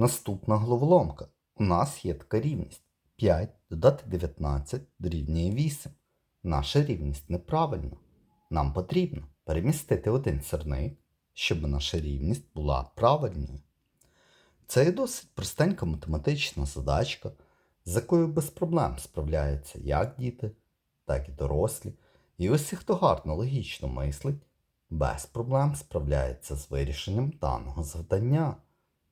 Наступна головоломка. У нас є така рівність. 5 додати 19 дорівнює 8. Наша рівність неправильна. Нам потрібно перемістити один сірник, щоб наша рівність була правильною. Це є досить простенька математична задачка, з якою без проблем справляються як діти, так і дорослі. І усі, хто гарно логічно мислить, без проблем справляється з вирішенням даного завдання.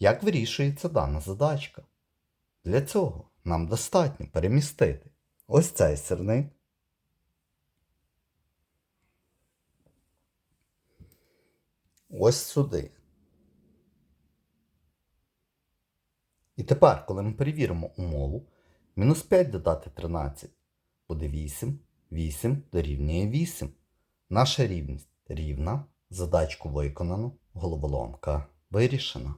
Як вирішується дана задачка? Для цього нам достатньо перемістити ось цей сирник. Ось сюди. І тепер, коли ми перевіримо умову, мінус 5 додати 13 буде 8, 8 дорівнює 8. Наша рівність рівна, задачку виконано, головоломка вирішена.